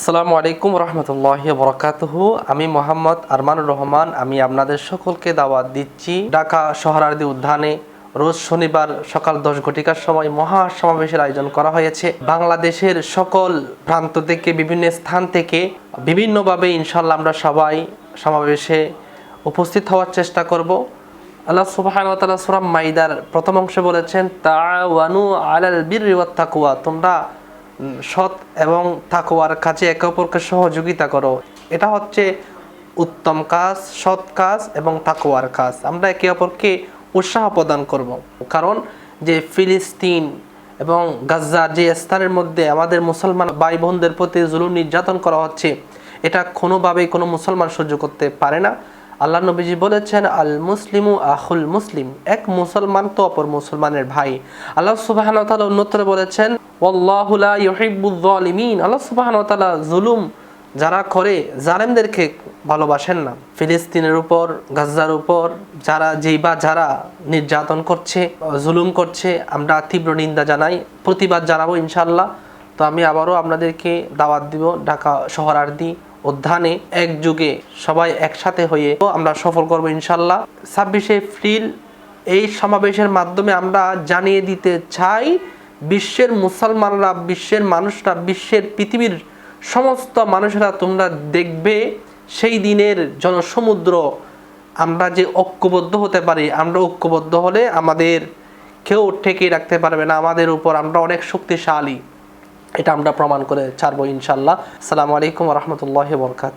আসসালামু আলাইকুম রহমতুল্লাহ বরকাতহ আমি মোহাম্মদ আরমানুর রহমান, আমি আপনাদের সকলকে দাওয়াত দিচ্ছি ঢাকা শহরার্দি উদ্যানে। রোজ শনিবার সকাল দশ ঘটিকার সময় মহা সমাবেশের আয়োজন করা হয়েছে। বাংলাদেশের সকল প্রান্ত থেকে, বিভিন্ন স্থান থেকে, বিভিন্নভাবে ইনশাল্লাহ আমরা সবাই সমাবেশে উপস্থিত হওয়ার চেষ্টা করব। আল্লাহ সুবহান ওয়া তাআলা সূরা মাইদার প্রথম অংশে বলেছেন, তাআওয়ানু আলাল বিররি ওয়াত তাকওয়া তোমরা সৎ এবং তাকওয়ার কাজে একে অপরকে সহযোগিতা করো। এটা হচ্ছে উত্তম কাজ, সৎ কাজ এবং তাকওয়ার কাজ। আমরা একে অপরকে উৎসাহ প্রদান করব। কারণ যে ফিলিস্তিন এবং গাজ্জা যে স্থানের মধ্যে আমাদের মুসলমান ভাই বোনদের প্রতি জুলুম নির্যাতন করা হচ্ছে, এটা কোনোভাবেই কোনো মুসলমান সহ্য করতে পারে না। আল্লাহ নবীজি বলেছেন, আল মুসলিমু আহুল মুসলিম এক মুসলমান তো অপর মুসলমানের ভাই। আল্লাহ সুবাহান তাআলা অন্যত্র বলেছেন ইউহিব্বুয যালিমিন আল্লাহ সুবাহান তাআলা জুলুম যারা করে, জালেমদেরকে ভালোবাসেন না। ফিলিস্তিনের উপর গাজার উপর, যারা যেই বা যারা নির্যাতন করছে, জুলুম করছে, আমরা তীব্র নিন্দা জানাই, প্রতিবাদ জানাব ইনশাল্লাহ তো আমি আবারও আপনাদেরকে দাওয়াত দিব, ঢাকা শহরার্দি উদ্যানে এক যুগে সবাই একসাথে হয়ে আমরা সফল করব ইনশাল্লাহ। ছাব্বিশে এপ্রিল এই সমাবেশের মাধ্যমে আমরা জানিয়ে দিতে চাই, বিশ্বের মুসলমানরা, বিশ্বের মানুষরা, বিশ্বের পৃথিবীর সমস্ত মানুষেরা তোমরা দেখবে, সেই দিনের জনসমুদ্র আমরা যে ঐক্যবদ্ধ হতে পারি, আমরা ঐক্যবদ্ধ হলে আমাদের কেউ ঠেকিয়ে রাখতে পারবে না, আমাদের উপর আমরা অনেক শক্তিশালী। এটা আমরা প্রমাণ করে ছাড়বো ইনশাল্লাহ সালামু আলাইকুম রহমতুল্লাহ বরকাত